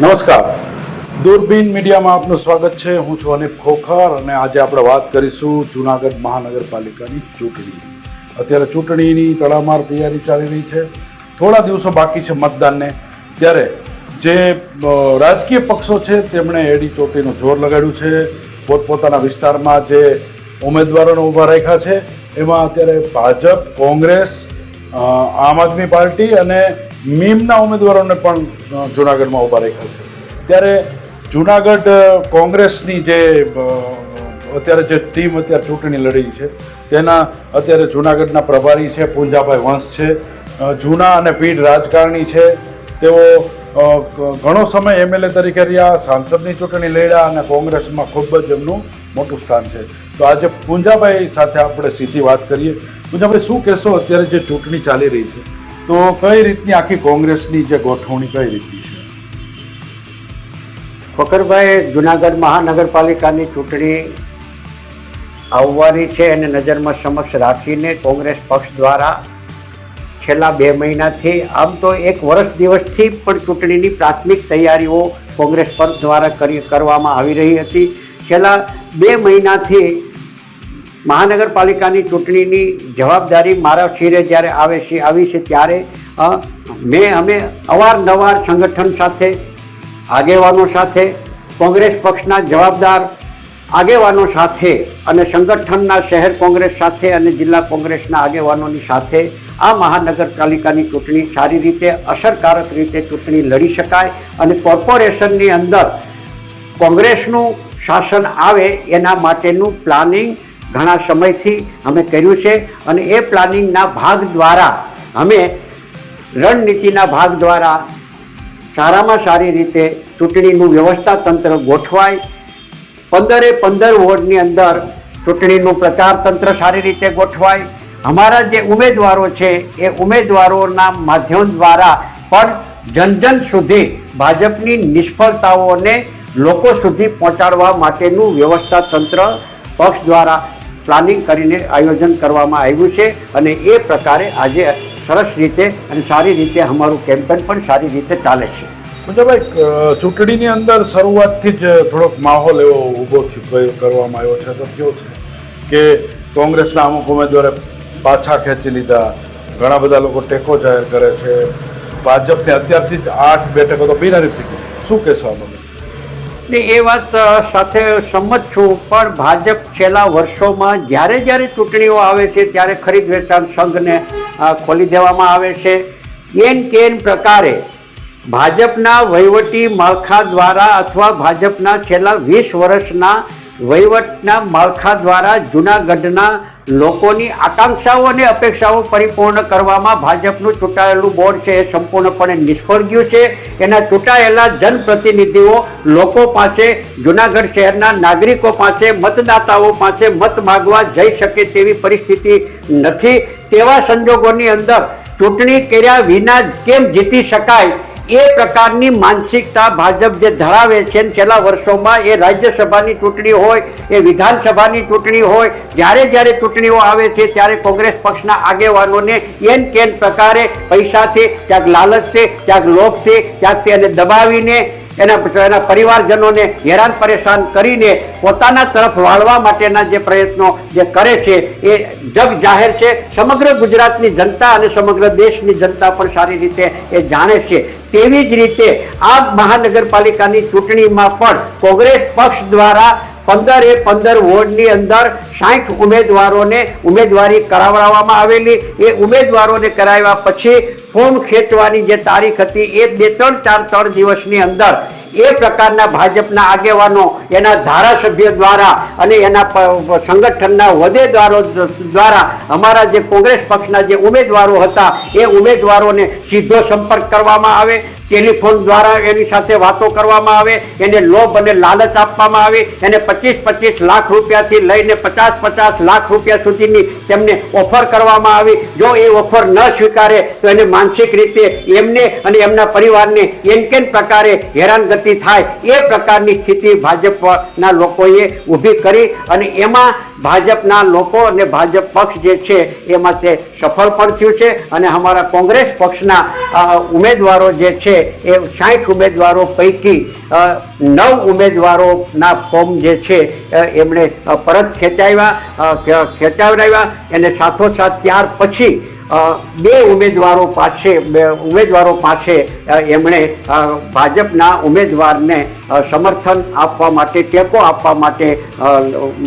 નમસ્કાર. દૂરબીન મીડિયામાં આપનું સ્વાગત છે. હું છું અનિપ ખોખર અને આજે આપણે વાત કરીશું જૂનાગઢ મહાનગરપાલિકાની ચૂંટણી અત્યારે ચૂંટણીની તડામાર તૈયારી ચાલી રહી છે. થોડા દિવસો બાકી છે મતદાનને. ત્યારે જે રાજકીય પક્ષો છે, તેમણે એડી ચોટીનું જોર લગાડ્યું છે. પોતપોતાના વિસ્તારમાં જે ઉમેદવારોને ઊભા રાખ્યા છે, એમાં અત્યારે ભાજપ, કોંગ્રેસ આમ આદમી પાર્ટી અને મીમના ઉમેદવારોને પણ જુનાગઢમાં ઊભા રાખ્યા છે. ત્યારે જુનાગઢ કોંગ્રેસની જે અત્યારે જે ટીમ અત્યારે ચૂંટણી લડી છે, તેના અત્યારે જુનાગઢના પ્રભારી છે, પૂંજાભાઈ વંશ છે જૂના અને પીઢ રાજકારણી છે. તેઓ ઘણો સમય એમએલએ તરીકે રહ્યા, સાંસદની ચૂંટણી લડ્યા અને કોંગ્રેસમાં ખૂબ જ એમનું મોટું સ્થાન છે. તો આજે પૂંજાભાઈ સાથે આપણે સીધી વાત કરીએ. પૂંજાભાઈ, શું કહેશો? અત્યારે જે ચૂંટણી ચાલી રહી છે. તો કઈ રીતની આખી કોંગ્રેસની જે ગોઠવણી કઈ રીતની છે? ફકરભાઈ, જુનાગઢ મહાનગરપાલિકાની ચૂંટણી આવવાની છે અને નજરમાં સમક્ષ રાખીને કોંગ્રેસ પક્ષ દ્વારા છેલ્લા બે મહિનાથી, આમ તો એક વર્ષ દિવસથી પણ ચૂંટણીની પ્રાથમિક તૈયારીઓ કોંગ્રેસ પક્ષ દ્વારા કરી કરવામાં આવી રહી હતી. છેલ્લા બે મહિનાથી મહાનગરપાલિકાની ચૂંટણીની જવાબદારી મારા શિરે જ્યારે આવે છે, આવી છે ત્યારે મેં, અમે અવારનવાર સંગઠન સાથે, આગેવાનો સાથે, કોંગ્રેસ પક્ષના જવાબદાર આગેવાનો સાથે અને સંગઠનના શહેર કોંગ્રેસ સાથે અને જિલ્લા કોંગ્રેસના આગેવાનોની સાથે આ મહાનગરપાલિકાની ચૂંટણી સારી રીતે, અસરકારક રીતે ચૂંટણી લડી શકાય અને કોર્પોરેશનની અંદર કોંગ્રેસનું શાસન આવે એના માટેનું પ્લાનિંગ ઘણા સમયથી અમે કર્યું છે અને એ પ્લાનિંગના ભાગ દ્વારા અમે રણનીતિના ભાગ દ્વારા સારામાં સારી રીતે ચૂંટણીનું વ્યવસ્થા તંત્ર ગોઠવાય. પંદરે પંદર વોર્ડની અંદર ચૂંટણીનું પ્રચાર તંત્ર સારી રીતે ગોઠવાય. અમારા જે ઉમેદવારો છે એ ઉમેદવારોના માધ્યમ દ્વારા પણ જન જન સુધી ભાજપની નિષ્ફળતાઓને લોકો સુધી પહોંચાડવા માટેનું વ્યવસ્થા તંત્ર પક્ષ દ્વારા પ્લાનિંગ કરીને આયોજન કરવામાં આવ્યું છે અને એ પ્રકારે આજે સરસ રીતે અને સારી રીતે અમારું કેમ્પેન પણ સારી રીતે ચાલે છે. મુંજાભાઈ ચૂંટણીની અંદર શરૂઆતથી જ થોડોક માહોલ એવો ઊભો થયો કરવામાં આવ્યો છે. તો કયો છે કે કોંગ્રેસના અમુક ઉમેદવારે પાછા ખેંચી લીધા, ઘણા બધા લોકો ટેકો જાહેર કરે છે. ભાજપને અત્યારથી જ આઠ બેઠકો તો બિનહરીફ થઈ ગઈ. શું કહેશો આ ને એ વાત સાથે સંમત છું, પણ ભાજપ છેલ્લા વર્ષોમાં જ્યારે જ્યારે ચૂંટણીઓ આવે છે, ત્યારે ખરીદ વેચાણ સંઘને ખોલી દેવામાં આવે છે. એન કેન પ્રકારે ભાજપના વહીવટી માળખા દ્વારા અથવા ભાજપના છેલ્લા વીસ વર્ષના વહીવટના માળખા દ્વારા જૂનાગઢના લોકોની આકાંક્ષાઓ અને અપેક્ષાઓ પરિપૂર્ણ કરવામાં ભાજપનું ચૂંટાયેલું બોર્ડ છે એ સંપૂર્ણપણે નિષ્ફળ ગયું છે. એના ચૂંટાયેલા જનપ્રતિનિધિઓ લોકો પાસે, જૂનાગઢ શહેરના નાગરિકો પાસે, મતદાતાઓ પાસે મત માગવા જઈ શકે તેવી પરિસ્થિતિ નથી. તેવા સંજોગોની અંદર ચૂંટણી કર્યા વિના કેમ જીતી શકાય એ પ્રકારની માનસિકતા ભાજપ જે ધરાવે છે છેલ્લા વર્ષોમાં એ રાજ્યસભાની ચૂંટણી હોય, એ વિધાનસભાની ચૂંટણી હોય, જ્યારે જ્યારે ચૂંટણીઓ આવે છે ત્યારે કોંગ્રેસ પક્ષના આગેવાનોને એન કેન પ્રકારે પૈસાથી ક્યાંક લાલચથી, ક્યાંક લોભથી, ક્યાંકથી એને દબાવીને એના એના પરિવારજનોને હેરાન પરેશાન કરીને પોતાના તરફ વાળવા માટેના જે પ્રયત્નો જે કરે છે, એ જગ જાહેર છે. સમગ્ર ગુજરાતની જનતા અને સમગ્ર દેશની જનતા પણ સારી રીતે એ જાણે છે. તેવી જ રીતે આ મહાનગરપાલિકાની ચૂંટણીમાં પણ કોંગ્રેસ પક્ષ દ્વારા પંદરે પંદર વોર્ડની અંદર સાઠ ઉમેદવારોને ઉમેદવારી કરાવડાવવામાં આવેલી. એ ઉમેદવારોને કરાવ્યા પછી ફોર્મ ખેંચવાની જે તારીખ હતી એ બે, ત્રણ, ચાર, ત્રણ દિવસની અંદર એ પ્રકારના ભાજપના આગેવાનો એના ધારાસભ્ય દ્વારા અને એના સંગઠનના હોદ્દેદારો દ્વારા અમારા જે કોંગ્રેસ પક્ષના જે ઉમેદવારો હતા, એ ઉમેદવારોને સીધો સંપર્ક કરવામાં આવે. ટેલિફોન દ્વારા એની સાથે વાતો કરવામાં આવે, એને લોભ અને લાલચ આપવામાં આવે, એને પચીસ પચીસ લાખ રૂપિયાથી લઈને પચાસ પચાસ લાખ રૂપિયા સુધીની તેમને ઓફર કરવામાં આવી. જો એ ઓફર ન સ્વીકારે, તો એને માનસિક રીતે એમને અને એમના પરિવારને એમ કેન પ્રકારે હેરાનગતિ થાય. એ પ્રકારની સ્થિતિ ભાજપના લોકોએ ઊભી કરી અને એમાં ભાજપના લોકો અને ભાજપ પક્ષ જે છે, એમાં તે સફળ પણ થયું છે અને અમારા કોંગ્રેસ પક્ષના ઉમેદવારો જે છે છે એ સાઠ ઉમેદવારો પૈકી નવ ઉમેદવારોના ફોર્મ જે છે એમણે પરત ખેંચાવ્યા ખેંચાવડાવ્યા અને સાથોસાથ ત્યાર પછી બે ઉમેદવારો પાસે, બે ઉમેદવારો પાસે એમણે ભાજપના ઉમેદવારને સમર્થન આપવા માટે, ટેકો આપવા માટે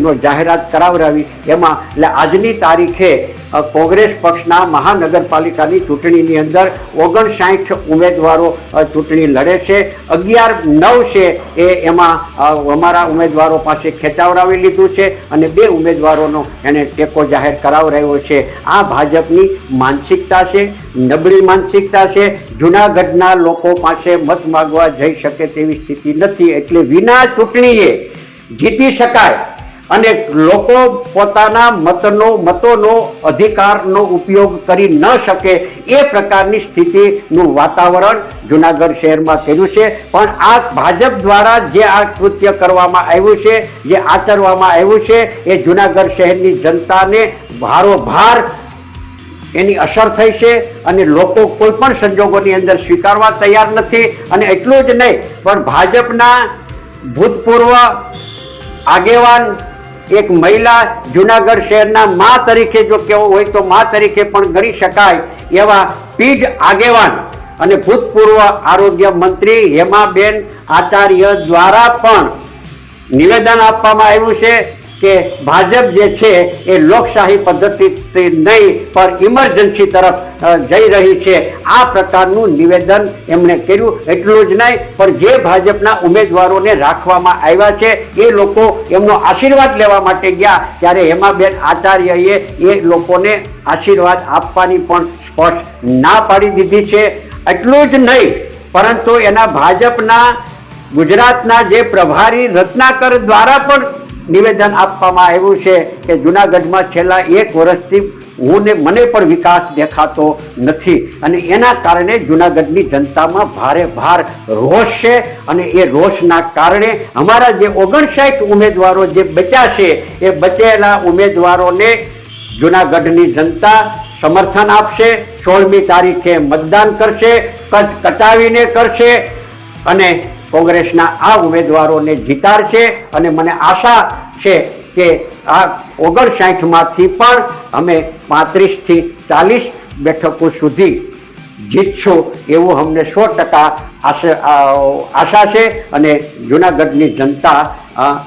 નો જાહેરાત કરાવડાવી. એમાં, એટલે આજની તારીખે કોંગ્રેસ પક્ષના મહાનગરપાલિકાની ચૂંટણીની અંદર ઓગણસાઠ ઉમેદવારો ચૂંટણી લડે છે. અગિયાર નવ છે એ એમાં અમારા ઉમેદવારો પાસે ખેંચાવડાવી લીધું છે અને બે ઉમેદવારોનો એને ટેકો જાહેર કરાવડાવ્યો છે. આ ભાજપની માનસિકતા છે, નબળી માનસિકતા છે. જૂનાગઢના લોકો પાસે મત માગવા જઈ શકે તેવી સ્થિતિ નથી. એટલે વિના ચૂંટણીએ જીતી શકાય. અને લોકો પોતાના મતનો, મતોનો, અધિકારનો ઉપયોગ કરી ન શકે એ પ્રકારની સ્થિતિનું વાતાવરણ જુનાગઢ શહેરમાં કર્યું છે. પણ આ ભાજપ દ્વારા જે આ કૃત્ય કરવામાં આવ્યું છે, જે આચરવામાં આવ્યું છે, એ જુનાગઢ શહેરની જનતાને ભારોભાર એની અસર થઈ છે અને લોકો કોઈ પણ સંજોગોની અંદર સ્વીકારવા તૈયાર નથી. અને એટલું જ નહીં, પણ ભાજપના ભૂતપૂર્વ આગેવાન એક મહિલા જુનાગઢ શહેરના મા તરીકે જો કહેવું હોય તો મા તરીકે પણ ગણી શકાય એવા પીઢ આગેવાન અને ભૂતપૂર્વ આરોગ્ય મંત્રી હેમાબેન આચાર્ય દ્વારા પણ નિવેદન આપવામાં આવ્યું છે. કે ભાજપ જે છે એ લોકશાહી પદ્ધતિથી નહીં, પણ ઇમરજન્સી તરફ જઈ રહી છે. આ પ્રકારનું નિવેદન એમણે કર્યું. એટલું જ નહીં, પણ જે ભાજપના ઉમેદવારોને રાખવામાં આવ્યા છે, એ લોકો એમનો આશીર્વાદ લેવા માટે ગયા. ત્યારે હેમાબેન આચાર્યએ એ લોકોને આશીર્વાદ આપવાની પણ સ્પષ્ટ ના પાડી દીધી છે. એટલું જ નહીં, પરંતુ એના ભાજપના, ગુજરાતના જે પ્રભારી રત્નાકર દ્વારા પણ નિવેદન આપવામાં આવ્યું છે કે જુનાગઢમાં છેલ્લા એક વર્ષથી હું ને મને પણ વિકાસ દેખાતો નથી. અને એના કારણે જુનાગઢની જનતામાં ભારે ભાર રોષ છે અને એ રોષના કારણે અમારા જે ઓગણસાઠ ઉમેદવારો જે બચ્યા છે, એ બચેલા ઉમેદવારોને જુનાગઢની જનતા સમર્થન આપશે, સોળમી તારીખે મતદાન કરશે કટ કટાવીને કરશે અને કોંગ્રેસના આ ઉમેદવારોને જીતાડશે અને મને આશા છે કે આ ઓગણસાઠમાંથી પણ અમે પાંત્રીસથી ચાલીસ બેઠકો સુધી જીતશું એવું અમને સો ટકા આશા છે અને જુનાગઢની જનતા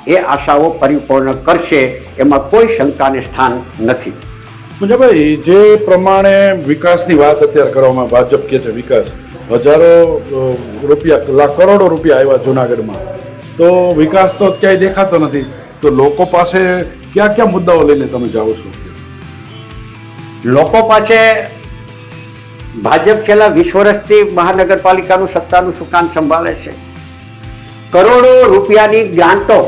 એ આશાઓ પરિપૂર્ણ કરશે એમાં કોઈ શંકાને સ્થાન નથી. મુંજાભાઈ જે પ્રમાણે વિકાસની વાત અત્યારે કરવામાં ભાજપ કે છે, વિકાસ હજારો રૂપિયા લાખ કરોડો રૂપિયા આવ્યા જુનાગઢમાં. તો વિકાસ તો ક્યાંય દેખાતો નથી. તો લોકો પાસે કયા કયા મુદ્દાઓ લઈને તમે જાઓ છો? લોકો પાસે ભાજપ છેલ્લા વીસ વર્ષથી મહાનગરપાલિકાનું સત્તાનું સુકાન સંભાળે છે? કરોડો રૂપિયાની ગ્રાન્ટો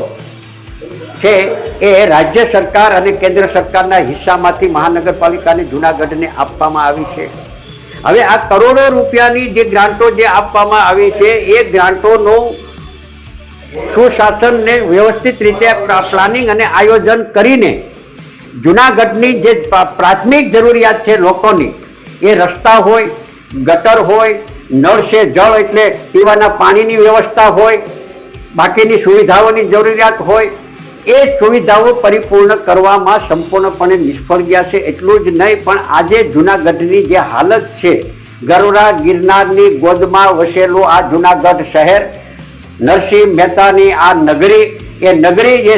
છે એ રાજ્ય સરકાર અને કેન્દ્ર સરકારના હિસ્સામાંથી મહાનગરપાલિકાને જુનાગઢને આપવામાં આવી છે. હવે આ કરોડો રૂપિયાની જે ગ્રાન્ટો જે આપવામાં આવી છે, એ ગ્રાન્ટોનો સુશાસનને વ્યવસ્થિત રીતે પ્લાનિંગ અને આયોજન કરીને જુનાગઢની જે પ્રાથમિક જરૂરિયાત છે લોકોની, એ રસ્તા હોય, ગટર હોય, નળ છે, જળ એટલે પીવાના પાણીની વ્યવસ્થા હોય, બાકીની સુવિધાઓની જરૂરિયાત હોય એ સુવિધાઓ પરિપૂર્ણ કરવામાં સંપૂર્ણપણે નિષ્ફળ ગયા છે, એટલું જ નહીં, પણ આજે જુનાગઢની જે હાલત છે ગરોડા ગિરનારની ગોદમાં વસેલું આ જુનાગઢ શહેર, નરસિંહ મહેતાની આ નગરી, એ નગરી જે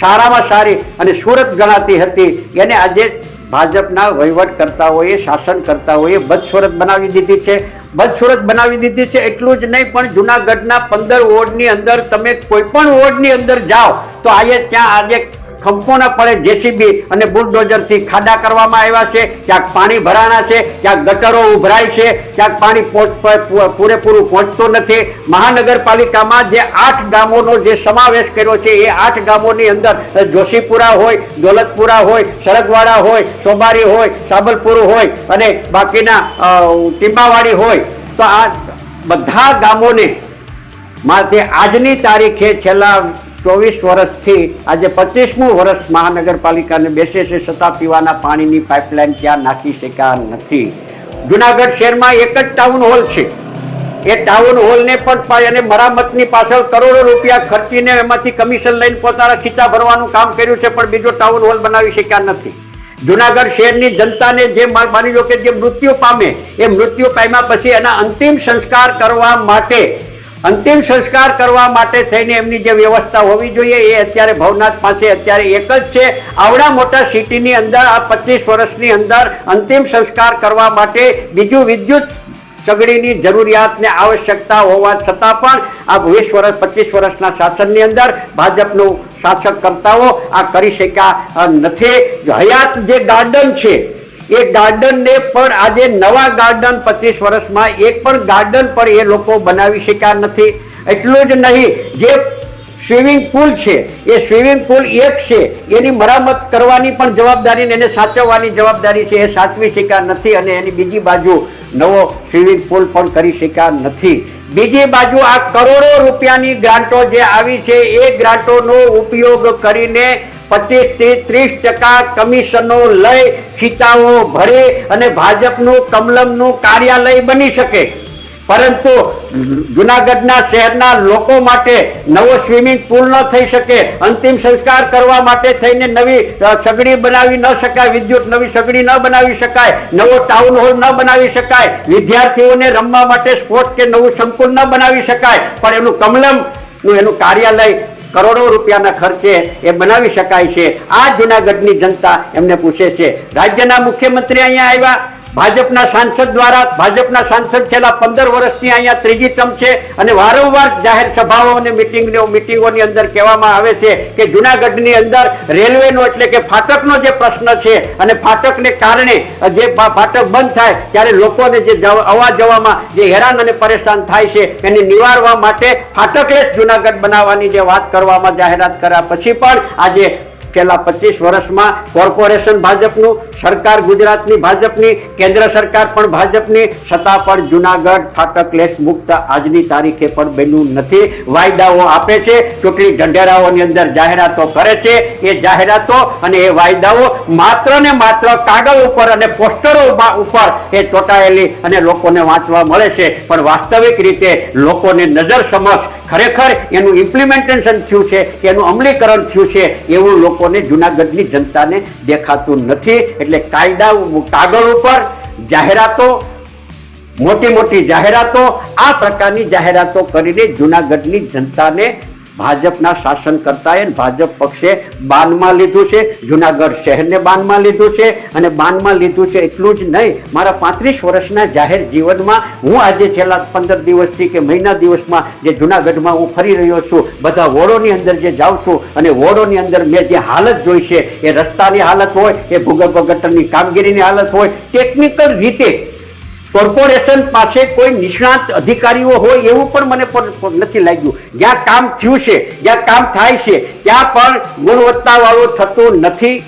સારામાં સારી અને સુરત ગણાતી હતી. એને આજે ભાજપના વહીવટકર્તાઓએ શાસનકર્તાઓએ બદસુરત બનાવી દીધી છે. બદસુરત બનાવી દીધી છે એટલું જ નહીં, પણ જુનાગઢના પંદર વોર્ડની અંદર તમે કોઈ પણ વોર્ડની અંદર જાઓ, તો આજે ત્યાં આજે સંપૂર્ણપણે જેસીબી અને બુલડોઝરથી ખાડા કરવામાં આવ્યા છે. ક્યાંક પાણી ભરાણા છે, ક્યાંક ગટરો ઉભરાય છે, ક્યાંક પાણી પૂરેપૂરું પહોંચતું નથી. મહાનગરપાલિકામાં જે આઠ ગામોનો જે સમાવેશ કર્યો છે, એ આઠ ગામોની અંદર જોશીપુરા હોય, દોલતપુરા હોય, સરગવાડા હોય સોબારી હોય, સાબલપુર હોય અને બાકીના ટીંબાવાડી હોય. તો આ બધા ગામોને માટે આજની તારીખે છેલ્લા ચોવીસ વર્ષથી આજે પચીસમું વર્ષ મહાનગરપાલિકાને બેસે છે છતાં પીવાના પાણીની પાઇપલાઇન ત્યાં નાખી શક્યા નથી. જુનાગઢ શહેરમાં એક જ ટાઉન હોલ છે. એ ટાઉન હોલને પણ એને મરામતની પાછળ કરોડો રૂપિયા ખર્ચીને એમાંથી કમિશન લઈને પોતાના ખીચા ભરવાનું કામ કર્યું છે, પણ બીજો ટાઉન હોલ બનાવી શક્યા નથી. જુનાગઢ શહેરની જનતાને જે માની લો કે જે મૃત્યુ પામે, એ મૃત્યુ પામ્યા પછી એના અંતિમ સંસ્કાર કરવા માટે અંતિમ સંસ્કાર કરવા માટે થઈને એમની જે વ્યવસ્થા હોવી જોઈએ એ અત્યારે ભવનાથ પાસે અત્યારે એક જ છે. આવડા મોટા સિટીની અંદર આ પચીસ વર્ષની અંદર અંતિમ સંસ્કાર કરવા માટે બીજું વિદ્યુત સગડીની જરૂરિયાતને આવશ્યકતા હોવા છતાં પણ આ વીસ વર્ષ, પચીસ વર્ષના શાસનની અંદર ભાજપનું શાસક કરતાઓ આ કરી શક્યા નથી. હયાત જે ગાર્ડન છે એ ગાર્ડનને પણ આજે નવા ગાર્ડન પચીસ વર્ષમાં એક પણ ગાર્ડન પણ એ લોકો બનાવી શક્યા નથી. એટલું જ નહીં, જે સ્વિમિંગ પુલ છે, એ સ્વિમિંગ પુલ એક છે, એની મરામત કરવાની પણ જવાબદારી એને સાચવવાની જવાબદારી છે, એ સાચવી શક્યા નથી અને એની બીજી બાજુ નવો સ્વિમિંગ પુલ પણ કરી શક્યા નથી. બીજી બાજુ આ કરોડો રૂપિયાની ગ્રાન્ટો જે આવી છે, એ ગ્રાન્ટોનો ઉપયોગ કરીને પચીસથી ત્રીસ ટકા કમિશનો લઈ ખીચાઓ ભરી અને ભાજપનું કમલમનું કાર્યાલય બની શકે. પરંતુ જુનાગઢના શહેરના લોકો માટે નવો સ્વિમિંગ પુલ ન થઈ શકે. અંતિમ સંસ્કાર કરવા માટે થઈને નવી સગડી બનાવી ન શકાય, વિદ્યુત નવી સગડી ન બનાવી શકાય, નવો ટાઉન હોલ ન બનાવી શકાય, વિદ્યાર્થીઓને રમવા માટે સ્પોર્ટ કે નવું સંકુલ ન બનાવી શકાય. પણ એનું કમલમ, એનું કાર્યાલય કરોડો રૂપિયાના ખર્ચે એ બનાવી શકાય છે. આ જુનાગઢની જનતા એમને પૂછે છે. રાજ્યના મુખ્યમંત્રી અહીંયા આવ્યા. ભાજપના સાંસદ દ્વારા, ભાજપના સાંસદ છેલ્લા પંદર વર્ષની અહીંયા ત્રીજી ટર્મ છે અને વારંવાર જાહેર સભાઓ અને મિટિંગની, મિટિંગોની અંદર કહેવામાં આવે છે કે જુનાગઢની અંદર રેલવેનો એટલે કે ફાટકનો જે પ્રશ્ન છે અને ફાટકને કારણે જે ફાટક બંધ થાય ત્યારે લોકોને જે અવા જવામાં જે હેરાન અને પરેશાન થાય છે એને નિવારવા માટે ફાટકલેસ જુનાગઢ બનાવવાની જે વાત કરવામાં જાહેરાત કર્યા પછી પણ આજે છેલ્લા પચીસ વર્ષમાં કોર્પોરેશન ભાજપનું, સરકાર ગુજરાતની ભાજપની, કેન્દ્ર સરકાર પણ ભાજપની સત્તા પર જુનાગઢ ફાટકલેસ મુક્ત આજની તારીખે પણ બન્યું નથી. વાયદાઓ આપે છે, ચૂંટણી ઢંઢેરાઓની અંદર જાહેરાતો કરે છે. એ જાહેરાતો અને એ વાયદાઓ માત્ર ને માત્ર કાગળ ઉપર અને પોસ્ટરો ઉપર એ ચોંટાયેલી અને લોકોને વાંચવા મળે છે. પણ વાસ્તવિક રીતે લોકોને નજર સમક્ષ ખરેખર એનું ઇમ્પ્લિમેન્ટેશન થયું છે, એનું અમલીકરણ થયું છે, એવું લોકોને જૂનાગઢની જનતાને દેખાતું નથી. એટલે કાયદા કાગળ ઉપર જાહેરાતો મોટી મોટી જાહેરાતો, આ પ્રકારની જાહેરાતો કરીને જૂનાગઢની જનતાને ભાજપના શાસન કરતાએ ભાજપ પક્ષે બાનમાં લીધું છે, જુનાગઢ શહેરને બાનમાં લીધું છે અને બાનમાં લીધું છે એટલું જ નહીં, મારા પાંત્રીસ વર્ષના જાહેર જીવનમાં હું આજે છેલ્લા પંદર દિવસથી કે મહિના દિવસમાં જે જુનાગઢમાં હું ફરી રહ્યો છું, બધા વોર્ડોની અંદર જે જાઉં છું અને વોર્ડોની અંદર મેં જે હાલત જોઈ છે, એ રસ્તાની હાલત હોય, એ ભૂગર્ભ ગટરની કામગીરીની હાલત હોય, ટેકનિકલ રીતે કોર્પોરેશન પાસે કોઈ નિષ્ણાત અધિકારીઓ હોય એવું પણ મને નથી લાગ્યું. જ્યાં કામ થયું છે, જ્યાં કામ થાય છે, ત્યાં પણ ગુણવત્તાવાળું થતું નથી.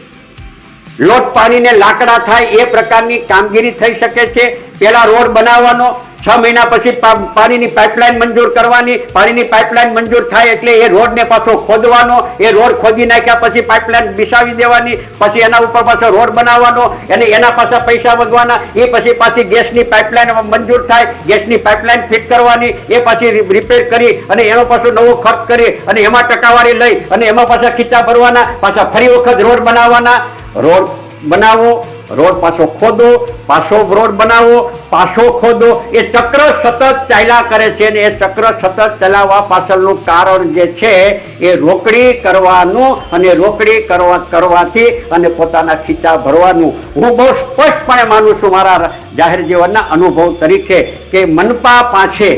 લોટ પાણીને લાકડા થાય એ પ્રકારની કામગીરી થઈ શકે છે. પેલા રોડ બનાવવાનો છ મહિના પછી પાણીની પાઇપલાઇન મંજૂર કરવાની, પાણીની પાઇપલાઇન મંજૂર થાય એટલે એ રોડને પાછો ખોદવાનો, એ રોડ ખોદી નાખ્યા પછી પાઇપલાઇન બિસાવી દેવાની, પછી એના ઉપર પાછો રોડ બનાવવાનો, અને એના પાછા પૈસા વધવાના, એ પછી પાછી ગેસની પાઇપલાઇન મંજૂર થાય, ગેસની પાઇપલાઇન ફિટ કરવાની, એ પાછી રિપેર કરી, અને એનો પાછો નવો ખર્ચ કરી, અને એમાં ટકાવારી લઈ, અને એમાં પાછા ખીચા ભરવાના, પાછા ફરી વખત રોડ બનાવવાના, રોડ બનાવો રોડ પાછો ખોદો, પાછો રોડ બનાવો, પાછો ખોદો. એ ચક્ર સતત ચાલ્યા કરે છે અને એ ચક્ર સતત ચલાવવા પાછળનું કારણ જે છે એ રોકડી કરવાનું અને રોકડી કરવા કરવાથી અને પોતાના ખીચા ભરવાનું. હું બહુ સ્પષ્ટપણે માનું છું મારા જાહેર જીવનના અનુભવ તરીકે કે મનપા પાસે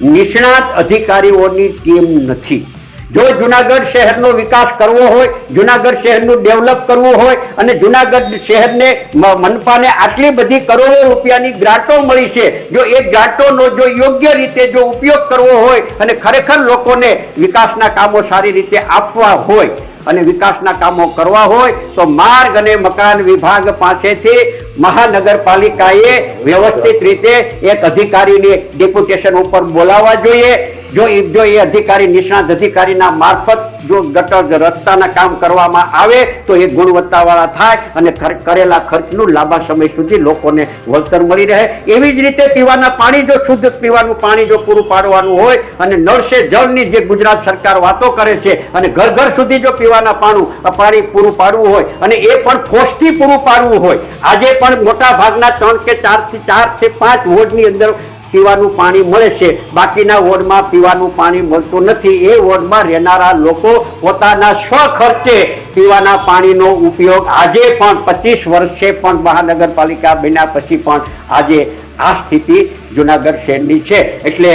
નિષ્ણાત અધિકારીઓની ટીમ નથી. જો જુનાગઢ શહેરનો વિકાસ કરવો હોય, જુનાગઢ શહેરનું ડેવલપ કરવું હોય અને જુનાગઢ શહેરને મનપાને આટલી બધી કરોડો રૂપિયાની ગ્રાન્ટો મળી છે, જો એ ગ્રાન્ટોનો જો યોગ્ય રીતે જો ઉપયોગ કરવો હોય અને ખરેખર લોકોને વિકાસના કામો સારી રીતે આપવા હોય અને વિકાસના કામો કરવા હોય, તો માર્ગ અને મકાન વિભાગ પાસેથી મહાનગરપાલિકાએ વ્યવસ્થિત રીતે એક અધિકારીને ડેપ્યુટેશન ઉપર બોલાવવા જોઈએ. જો જો એ અધિકારી, નિષ્ણાત અધિકારીના મારફત જો ગટર રસ્તાના કામ કરવામાં આવે, તો એ ગુણવત્તાવાળા થાય અને કરેલા ખર્ચનું લાંબા સમય સુધી લોકોને વળતર મળી રહે. એવી જ રીતે પીવાના પાણી, જો શુદ્ધ પીવાનું પાણી જો પૂરું પાડવાનું હોય અને નળસે જળની જે ગુજરાત સરકાર વાતો કરે છે અને ઘર ઘર સુધી જો પીવાના પાણું પાણી પૂરું પાડવું હોય અને એ પણ ફોર્સથી પૂરું પાડવું હોય, આજે પણ મોટા ભાગના ત્રણ કે ચારથી ચારથી પાંચ વોર્ડની અંદર પીવાનું પાણી મળે છે. બાકીના વોર્ડમાં પીવાનું પાણી મળતું નથી. એ વોર્ડમાં રહેનારા લોકો પોતાના સ્વખર્ચે પીવાના પાણીનો ઉપયોગ આજે પણ પચીસ વર્ષે પણ મહાનગરપાલિકા બન્યા પછી પણ આજે આ સ્થિતિ જુનાગઢ શહેરની છે. એટલે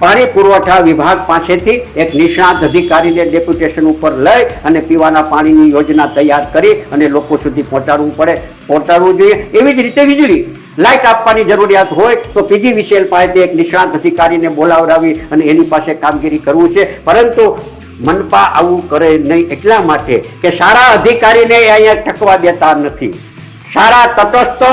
પાણી પુરવઠા વિભાગ પાસેથી એક નિષ્ણાત અધિકારીને ડેપ્યુટેશન ઉપર લઈ અને પીવાના પાણીની યોજના તૈયાર કરી અને લોકો સુધી પહોંચાડવું પડે. પહોંચાડવું જોઈએ. એવી જ રીતે વીજળી. લાઇટ આપવાની જરૂરિયાત હોય તો પીજીવીસીએલ પાસેથી એક નિષ્ણાંત અધિકારીને બોલાવડાવી અને એની પાસે કામગીરી કરવું છે. પરંતુ મનપા આવું કરે નહીં એટલા માટે કે સારા અધિકારીને અહીંયા ટકવા દેતા નથી. સારા તટસ્થ,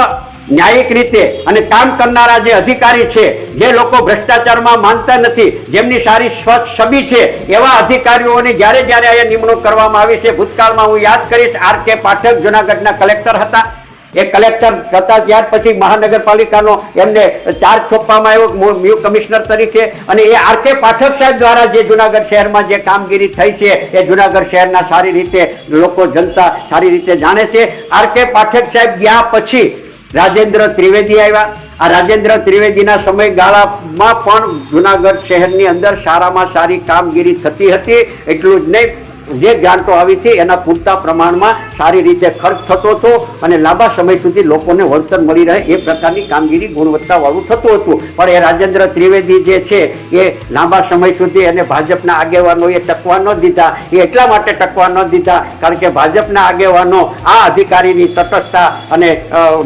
ન્યાયિક રીતે અને કામ કરનારા જે અધિકારી છે, જે લોકો ભ્રષ્ટાચારમાં માનતા નથી, જેમની સારી સ્વચ્છ છબી છે, એવા અધિકારીઓની જ્યારે જ્યારે અહીંયા નિમણૂક કરવામાં આવી છે. ભૂતકાળમાં હું યાદ કરીશ, આર કે પાઠક, જુનાગઢના કલેક્ટર હતા. એ કલેક્ટર થતા ત્યાર પછી મહાનગરપાલિકાનો એમને ચાર્જ સોંપવામાં આવ્યો મ્યુ કમિશનર તરીકે. અને એ આર કે પાઠક સાહેબ દ્વારા જે જુનાગઢ શહેરમાં જે કામગીરી થઈ છે, એ જુનાગઢ શહેરના સારી રીતે લોકો, જનતા સારી રીતે જાણે છે. આર કે પાઠક સાહેબ ગયા પછી રાજેન્દ્ર ત્રિવેદી આવ્યા. આ રાજેન્દ્ર ત્રિવેદીના સમયગાળામાં પણ જુનાગઢ શહેરની અંદર સારામાં સારી કામગીરી થતી હતી. એટલું જ નહીં જે ગ્રાન્ટો આવી છે, એના પૂરતા પ્રમાણમાં સારી રીતે ખર્ચ થતો હતો અને લાંબા સમય સુધી લોકોને વળતર મળી રહે એ પ્રકારની કામગીરી ગુણવત્તાવાળું થતું હતું. પણ એ રાજેન્દ્ર ત્રિવેદી જે છે, એ લાંબા સમય સુધી એને ભાજપના આગેવાનોએ ટકવા ન દીધા. એ એટલા માટે ટકવા ન દીધા, કારણ કે ભાજપના આગેવાનો આ અધિકારીની તટસ્થતા અને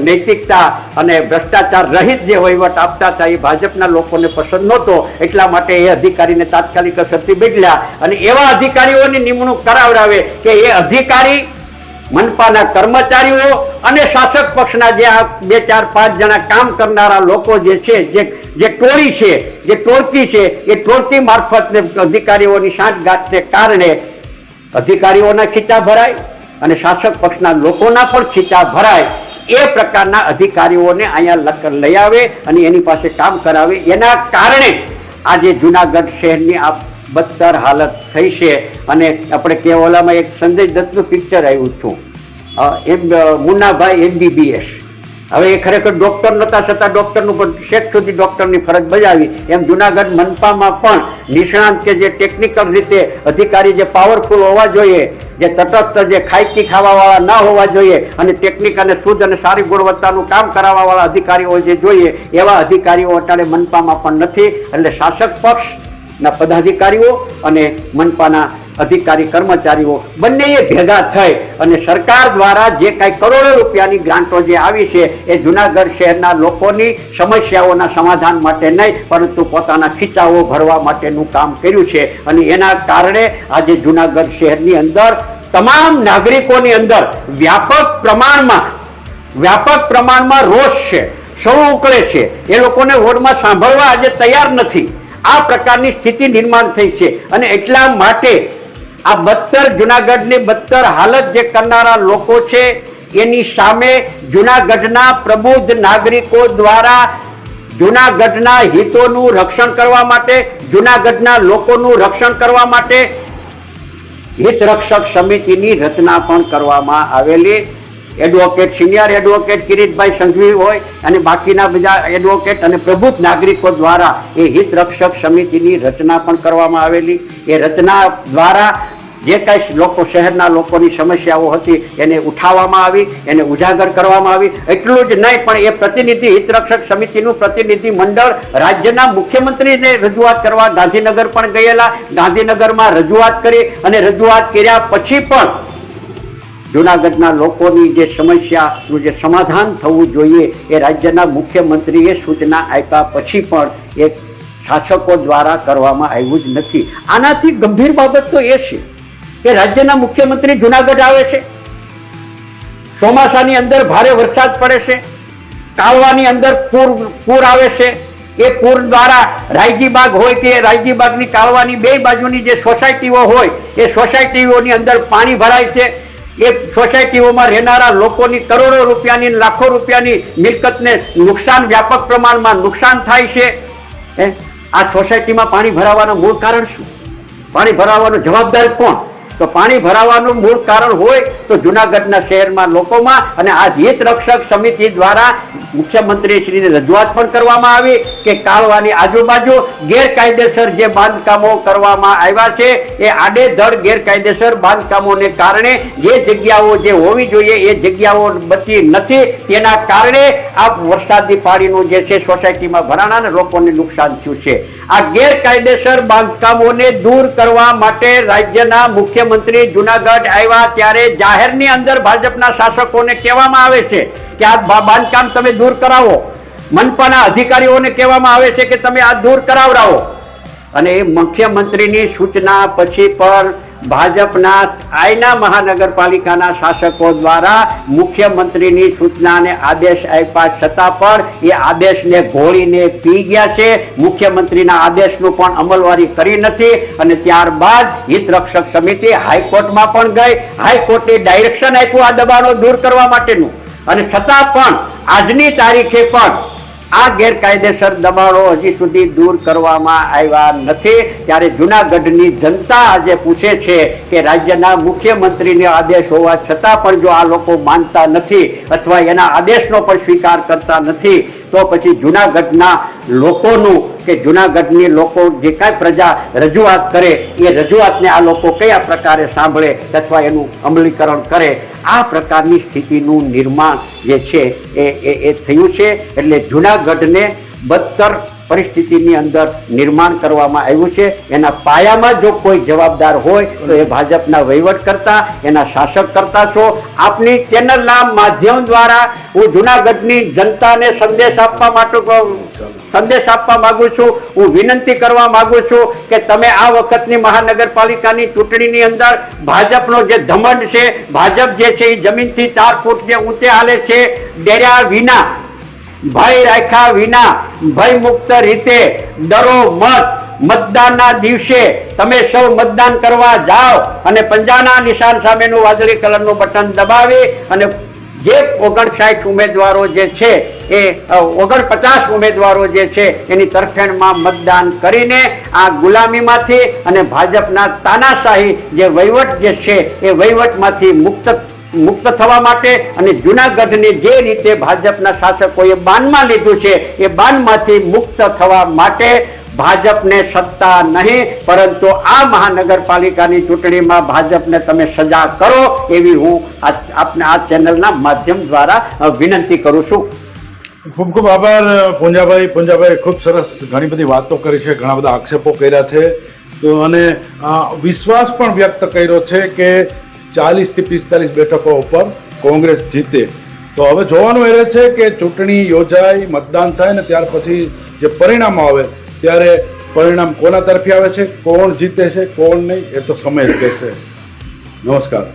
નૈતિકતા અને ભ્રષ્ટાચાર રહિત જે વહીવટ આપતા હતા, એ ભાજપના લોકોને પસંદ નહોતો. એટલા માટે એ અધિકારીને તાત્કાલિક અસરથી બદલ્યા. અને એવા અધિકારીઓની નિમણૂક કરાવડાવે કે એ અધિકારી, મનપાના કર્મચારીઓ અને શાસક પક્ષના જે આ બે, ચાર, પાંચ જણા કામ કરનારા લોકો જે છે, જે જે ટોળી છે, જે ટોળકી છે, એ ટોળકી મારફતને અધિકારીઓની સાંઠગાંઠને કારણે અધિકારીઓના ખીચા ભરાય અને શાસક પક્ષના લોકોના પણ ખીચા ભરાય. એ પ્રકારના અધિકારીઓને અહીંયા લઈ આવે અને એની પાસે કામ કરાવે. એના કારણે આજે જુનાગઢ શહેરની આ બદતર હાલત થઈ છે. અને આપણે કેવલામાં એક સંજય દત્તનું પિક્ચર આવ્યું હતું. એમ મુન્નાભાઈ એમબીબીએસ હવે એ ખરેખર ડોક્ટર નતા છતાં ડૉક્ટરનું પણ શેખ સુધી ડૉક્ટરની ફરજ બજાવી. એમ જુનાગઢ મનપામાં પણ નિષ્ણાંત કે જે ટેકનિકલ રીતે અધિકારી જે પાવરફુલ હોવા જોઈએ, જે તટસ્થ, જે ખાયકી ખાવાવાળા ના હોવા જોઈએ અને ટેકનિક અને શુદ્ધ અને સારી ગુણવત્તાનું કામ કરાવવાવાળા અધિકારીઓ જે જોઈએ, એવા અધિકારીઓ અત્યારે મનપામાં પણ નથી. એટલે શાસક પક્ષના પદાધિકારીઓ અને મનપાના અધિકારી કર્મચારીઓ બંનેએ ભેગા થઈ અને સરકાર દ્વારા જે કાંઈ કરોડો રૂપિયાની ગ્રાન્ટો જે આવી છે એ જુનાગઢ શહેરના લોકોની સમસ્યાઓના સમાધાન માટે નહીં, પરંતુ પોતાના ખીચાઓ ભરવા માટેનું કામ કર્યું છે. અને એના કારણે આજે જુનાગઢ શહેરની અંદર તમામ નાગરિકોની અંદર વ્યાપક પ્રમાણમાં વ્યાપક પ્રમાણમાં રોષ છે સૌ ઉકળે છે. એ લોકોને વોર્ડમાં સાંભળવા આજે તૈયાર નથી. આ પ્રકારની સ્થિતિ નિર્માણ થઈ છે. અને એટલા માટે આ બદતર જુનાગઢની બદતર હાલત જે કરનારા લોકો છે, એની સામે જુનાગઢના પ્રબુદ્ધ નાગરિકો દ્વારા જુનાગઢના હિતોનું રક્ષણ કરવા માટે, જુનાગઢના લોકોનું રક્ષણ કરવા માટે હિતરક્ષક સમિતિની રચના પણ કરવામાં આવેલી advocate senior advocate Kiritbhai Sanghvi હોય અને બાકીના બધા એડવોકેટ અને પ્રબુદ્ધ નાગરિકો દ્વારા એ હિતરક્ષક સમિતિની રચના પણ કરવામાં આવેલી. એ રચના દ્વારા જે કાંઈ લોકો, શહેરના લોકોની સમસ્યાઓ હતી એને ઉઠાવવામાં આવી, એને ઉજાગર કરવામાં આવી. એટલું જ નહીં, પણ એ પ્રતિનિધિ હિતરક્ષક સમિતિનું પ્રતિનિધિ મંડળ રાજ્યના મુખ્યમંત્રીને રજૂઆત કરવા ગાંધીનગર પણ ગયેલા. ગાંધીનગરમાં રજૂઆત કરી અને રજૂઆત કર્યા પછી પણ જુનાગઢના લોકોની જે સમસ્યાનું જે સમાધાન થવું જોઈએ એ રાજ્યના મુખ્યમંત્રીએ સૂચના આપ્યા પછી પણ એ શાસકો દ્વારા કરવામાં આવ્યું જ નથી. આનાથી ગંભીર બાબત તો એ છે કે રાજ્યના મુખ્યમંત્રી જૂનાગઢ આવે છે. ચોમાસાની અંદર ભારે વરસાદ પડે છે. કાળવાની અંદર પૂર પૂર આવે છે. એ પૂર દ્વારા રાયજીબાગ હોય કે રાયજીબાગની કાળવાની બે બાજુની જે સોસાયટીઓ હોય, એ સોસાયટીઓની અંદર પાણી ભરાય છે. એ સોસાયટીઓમાં રહેનારા લોકોની કરોડો રૂપિયાની લાખો રૂપિયાની મિલકતને નુકસાન, વ્યાપક પ્રમાણમાં નુકસાન થાય છે? આ સોસાયટીમાં પાણી ભરાવાનું મૂળ કારણ શું? પાણી ભરાવાનો જવાબદાર કોણ? તો પાણી ભરાવાનું મૂળ કારણ હોય તો જુનાગઢના શહેરમાં લોકોમાં અને આ હિત રક્ષક સમિતિ દ્વારા મુખ્યમંત્રીશ્રીને રજૂઆત પણ કરવામાં આવી કે કાળવાની આજુબાજુ ગેરકાયદેસર જે બાંધકામો કરવામાં આવ્યા છે, એ આડેધડ ગેરકાયદેસર બાંધકામોને કારણે જે જગ્યાઓ જે હોવી જોઈએ એ જગ્યાઓ બચી નથી. તેના કારણે આ વરસાદી પાણીનું જે છે સોસાયટીમાં ભરાણા લોકોને નુકસાન થયું છે. આ ગેરકાયદેસર બાંધકામોને દૂર કરવા માટે રાજ્યના મુખ્યમંત્રી જુનાગઢ આવ્યા ત્યારે જાહેરની અંદર ભાજપના શાસકોને કહેવામાં આવે છે કે આ બાંધકામ તમે દૂર કરાવો. મનપાના અધિકારીઓને કહેવામાં આવે છે કે તમે આ દૂર કરાવડાવો. અને મુખ્યમંત્રીની સૂચના પછી પણ ભાજપના આયના મહાનગરપાલિકાના શાસકો દ્વારા મુખ્યમંત્રીની સૂચનાને આદેશ આપ્યા છતાં પણ એ આદેશને ઘોળીને પી ગયા છે. મુખ્યમંત્રીના આદેશનું પણ અમલવારી કરી નથી અને ત્યારબાદ હિતરક્ષક સમિતિ હાઈકોર્ટમાં પણ ગઈ. હાઈકોર્ટે ડાયરેક્શન આપ્યું આ દબાણો દૂર કરવા માટેનું. અને છતાં પણ આજની તારીખે પણ આ ગેરકાયદેસર દબાણો હજી સુધી દૂર કરવામાં આવ્યા નથી. ત્યારે જુનાગઢની જનતા આજે પૂછે છે કે રાજ્યના મુખ્યમંત્રીને આદેશ હોવા છતાં પણ જો આ લોકો માનતા નથી અથવા એના આદેશનો પણ સ્વીકાર કરતા નથી તો પછી જુનાગઢના લોકોનું કે જુનાગઢની લોકો જે કાંઈ પ્રજા રજૂઆત કરે, એ રજૂઆતને આ લોકો કયા પ્રકારે સાંભળે અથવા એનું અમલીકરણ કરે, આ પ્રકારની સ્થિતિનું નિર્માણ જે છે એ એ થયું છે. એટલે જુનાગઢને બદતર પરિસ્થિતિની અંદર નિર્માણ કરવામાં આવ્યું છે. એના પાયામાં જો કોઈ જવાબદાર હોય તો એ ભાજપના વહીવટ કરતા, એના શાસક કરતા છો. આપની ચેનલના માધ્યમ દ્વારા હું જુનાગઢની જનતાને સંદેશ આપવા માટે સંદેશ આપવા માંગુ છું. હું વિનંતી કરવા માંગુ છું કે તમે આ વખતની મહાનગરપાલિકાની ચૂંટણીની અંદર ભાજપનો જે ધમંડ છે, ભાજપ જે છે એ જમીનથી ચાર ફૂટ જે ઊંચે હાલે છે, ડેર્યા વિના ભય રાખ્યા વિના ભય મુક્ત રીતે ડરો મત. મતદાનના દિવસે તમે સૌ મતદાન કરવા જાઓ અને પંજાના નિશાન સામેનું વાદળી કલરનું બટન દબાવી અને જે ઓગણસાઠ ઉમેદવારો જે છે એ ઓગણપચાસ ઉમેદવારો જે છે એની તરફેણમાં મતદાન કરીને આ ગુલામીમાંથી અને ભાજપના તાનાશાહી જે વહીવટ જે છે એ વહીવટમાંથી મુક્ત મુક્ત થવા માટે અને જુનાગઢને જે રીતે ભાજપના શાસકોએ બાનમાં લીધું છે, એ બાનમાંથી મુક્ત થવા માટે ભાજપને સત્તા નહીં, પરંતુ આ મહાનગરપાલિકાની ચૂંટણીમાં ભાજપને તમે સજા કરો એવી હું આપને આ ચેનલના માધ્યમ દ્વારા વિનંતી કરું છું. ખૂબ ખૂબ આભાર, પુંજાભાઈ. પૂંજાભાઈ ખૂબ સરસ ઘણી બધી વાતો કરી છે, ઘણા બધા આક્ષેપો કર્યા છે. તો અને વિશ્વાસ પણ વ્યક્ત કર્યો છે કે ચાલીસથી પિસ્તાલીસ બેઠકો ઉપર કોંગ્રેસ જીતે. તો હવે જોવાનું એ છે કે ચૂંટણી યોજાય મતદાન થાય ને ત્યાર પછી જે પરિણામ આવે, ત્યારે પરિણામ કોના તરફી આવે છે? કોણ જીતે છે, કોણ નહીં, એ તો સમય જ કહેશે નમસ્કાર.